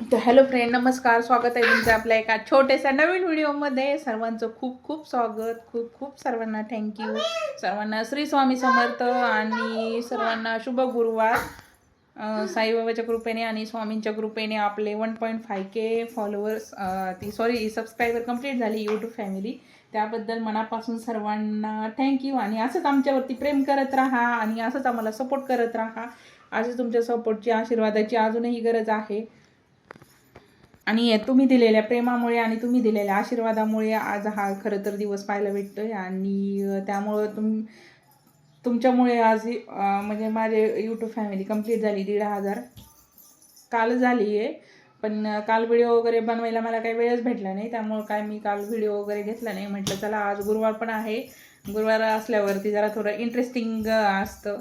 तर hello friend नमस्कार स्वागत आहे तुमचं आपल्या एका छोट्याशा नवीन व्हिडिओमध्ये. सर्वांचं खूप खूप स्वागत खूप खूप सर्वांना थँक्यू सर्वांना श्री स्वामी समर्थ आणि सर्वांना शुभ गुरुवार. साईबाबाच्या कृपेने आणि स्वामींच्या कृपेने आपले one point five K followers ती सॉरी सबस्क्रायबर कंप्लीट झाली यूट्यूब फॅमिली त्याबद्दल मनापासून सर्वांना थँक्यू आणि असंच आमच्यावरती प्रेम करत राहा आणि असंच आम्हाला सपोर्ट करत राहा. असंच तुमच्या सपोर्टची आशीर्वादाची अजूनही गरज आहे. आणि तुम्ही दिलेल्या प्रेमामुळे आणि तुम्ही दिलेल्या आशीर्वादामुळे आज हा खरं तर दिवस पाहायला भेटतो आहे आणि त्यामुळं तुम तुमच्यामुळे आज ही, म्हणजे माझे यूट्यूब फॅमिली कंप्लीट झाली दीड हजार. काल झाली आहे पण काल व्हिडिओ वगैरे बनवायला मला काही वेळच भेटला नाही. त्यामुळं काय मी काल व्हिडिओ वगैरे घेतला नाही. म्हटलं चला आज गुरुवार पण आहे. गुरुवार असल्यावरती जरा थोडं इंटरेस्टिंग असतं.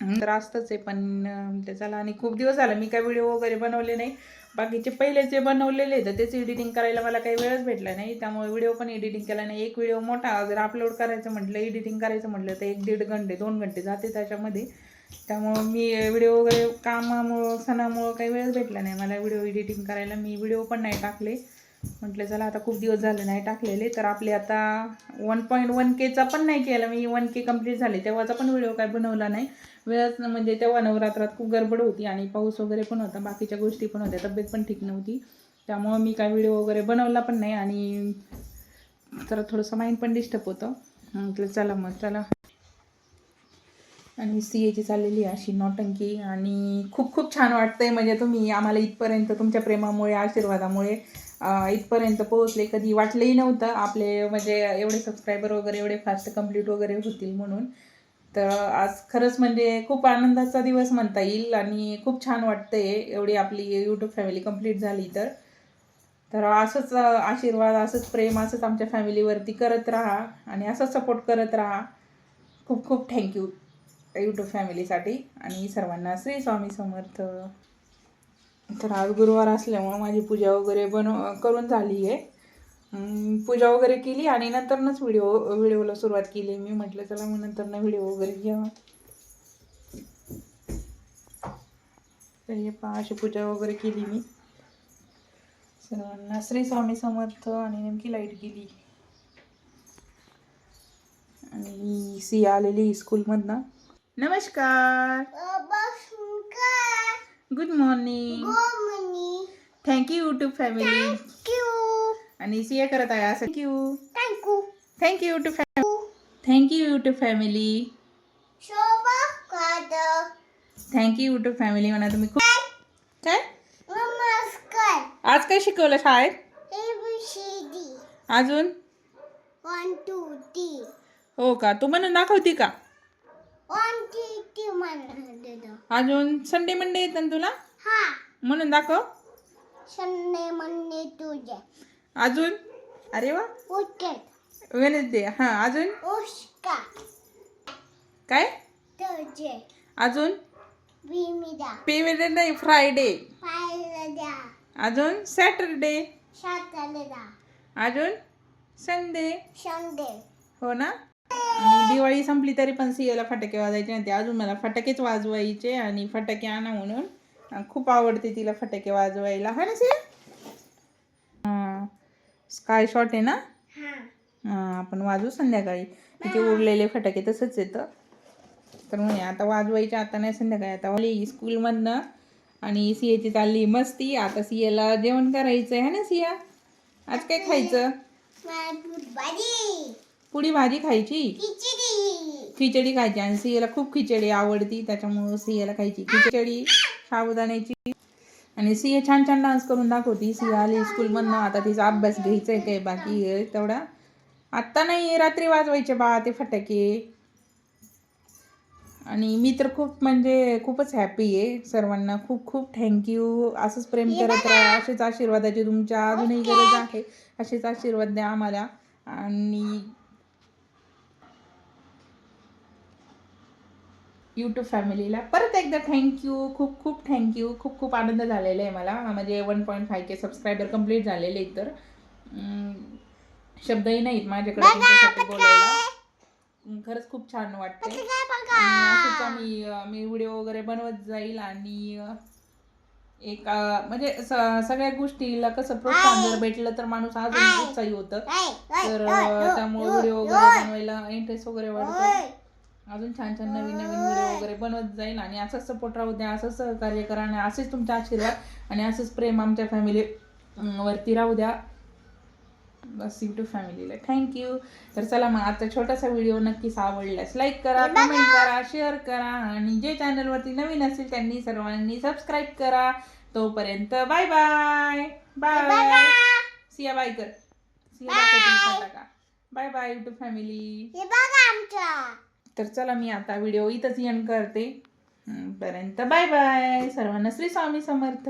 तर आहे पण त्याच्याला आणि खूप दिवस झाला मी काय व्हिडिओ वगैरे बनवले नाही. बाकीचे पहिले जे बनवलेले तर त्याचे एडिटिंग करायला मला काही वेळच भेटला नाही. त्यामुळे व्हिडिओ पण एडिटिंग केला नाही. एक व्हिडिओ मोठा जर अपलोड करायचं म्हटलं एडिटिंग करायचं म्हटलं तर एक दीड घंटे दोन घंटे जाते त्याच्यामध्ये. त्यामुळं मी व्हिडिओ वगैरे कामामुळं सणामुळं काही वेळच भेटला नाही. मला व्हिडिओ एडिटिंग करायला मी व्हिडिओ पण नाही टाकले. म्हटलं चला आता खूप दिवस झाले नाही टाकलेले तर आपले आता वन पॉईंट वन केचा पण नाही केला. मी वन के कंप्लीट झाले. तेव्हाचा पण व्हिडिओ काय बनवला नाही. वेळच म्हणजे तेव्हा नवरात्रात खूप गडबड होती आणि पाऊस वगैरे पण होता. बाकीच्या गोष्टी पण होत्या. तब्येत पण ठीक नव्हती. त्यामुळं मी काय व्हिडिओ वगैरे बनवला पण नाही आणि जरा थोडंसं माइंड पण डिस्टर्ब होतं. म्हटलं चला मग चला. आणि सी एची चाललेली आहे अशी नौटंकी आणि खूप खूप छान वाटतंय. म्हणजे तुम्ही आम्हाला इथपर्यंत तुमच्या प्रेमामुळे आशीर्वादामुळे इथपर्यंत पोहोचले. कधी वाटलंही नव्हतं. आपले म्हणजे एवढे सबस्क्रायबर वगैरे एवढे फास्ट कंप्लीट वगैरे होतील म्हणून. तर आज खरंच म्हणजे खूप आनंदाचा दिवस म्हणता येईल आणि खूप छान वाटतंय एवढी आपली यूट्यूब फॅमिली कंप्लीट झाली तर. तर असंच आशीर्वाद असंच प्रेम असंच आमच्या फॅमिलीवरती करत राहा आणि असंच सपोर्ट करत राहा. खूप खूप थँक्यू यूट्यूब फॅमिलीसाठी आणि सर्वांना श्री स्वामी समर्थ. तर आज गुरुवार असल्यामुळं माझी पूजा वगैरे बनव करून झाली आहे. पूजा वगैरे केली आणि नंतरनंच व्हिडिओ व्हिडिओला सुरुवात केली मी. म्हटलं चला मग नंतरनं व्हिडिओ वगैरे घ्या तर हे पहा अशी पूजा वगैरे केली मी. सर्वांना. श्री स्वामी समर्थ आणि नेमकी लाइट गेली. आणि सी आलेली स्कूलमधनं. नमस्कार! Good morning thank you YouTube family आणि सिया करत आहे असं. Thank you thank you YouTube family thank you YouTube family thank you YouTube family म्हणा तुम्ही खूप काय? आज काय शिकवलं शाळेत? अजून? One, two, three. हो का? तू म्हणून दाखवती का? अजून संडे मंडे येतं ना तुला? हा. म्हणून दाखव. शन्ने म्हणणे तुझे. अजून? अरे वा. वेनसडे हां अजून? काय? तुझे. अजून? पेमेंट नाही फ्रायडे अजून? सॅटरडे अजून? संडे शंदे हो ना? आणि दिवाळी संपली तरी पण सियाला फटाके वाजायचे नव्हते अजून मला फटाकेच वाजवायचे आणि फटाके आणा म्हणून. खूप आवडते तिला फटाके वाजवायला. हा ना सिया? स्काय शॉट आहे ना? हा. आपण वाजवू संध्याकाळी. तिथे उरलेले फटाके तसंच येतं. तर म्हणे आता वाजवायचे आता नाही संध्याकाळी. आता आली स्कूलमधनं आणि सियाची चालली मस्ती. आता सियाला जेवण करायचं आहे ना सिया? आज काय खायचं? पुडी भाजी खायची? खिचडी. खिचडी खायची. आणि सियाला खूप खिचडी आवडती. त्याच्यामुळं सियाला खायची खिचडी साबुदाण्याची. आणि सिया छान छान डान्स करून दाखवती. सिया आली स्कूलमधनं आता तिचा अभ्यास घ्यायचा आहे काय बाकी तेवढा. आत्ता नाही रात्री वाजवायचे बा ते फटाके. आणि मी तर खूप म्हणजे खूपच हॅपी आहे सर्वांना. खूप खूप थँक्यू असंच प्रेम करत राहा. असेच आशीर्वादाची तुमच्या अजूनही गरज आहे. असेच आशीर्वाद द्या आम्हाला. आणि यूट्यूब फॅमिलीला परत एकदा थँक्यू खूप खूप थँक्यू खूप खूप आनंद झालेला आहे मला. म्हणजे one point five K subscriber complete झालेले आहेत तर. शब्दही नाहीत माझ्याकडे तुमच्यासाठी बोलायला. खरंच खूप छान वाटते अं, मी व्हिडिओ वगैरे बनवत जाईल आणि एक म्हणजे सगळ्या गोष्टीला कसं प्रोत्साहन जर भेटलं तर माणूस अजून उत्साही होतं. तर त्यामुळे व्हिडिओ वगैरे बनवायला इंटरेस्ट वगैरे वाढतो अजून छान छान नवीन नवीन व्हिडिओ वगैरे बनवत जाईल आणि असंच सपोर्ट राहू द्या असंच सहकार्य करा आणि असेच तुमचे आशीर्वाद आणि असंच प्रेम आमच्या फॅमिली वरती राहू द्या. बस यूट्यूब फॅमिलीला थँक्यू तर चला मग आता छोटासा व्हिडिओ नक्कीच आवडल्यास लाईक करा कमेंट करा शेअर करा आणि जे चॅनलवरती नवीन असेल त्यांनी सर्वांनी सबस्क्राईब करा. तोपर्यंत bye bye bye Siya bye कर. Siya bye bye YouTube family हे बघा आमच्या. तर चला मी आता व्हिडिओ इथंच एंड करते. पर्यंत बाय बाय. सर्वांना श्री स्वामी समर्थ.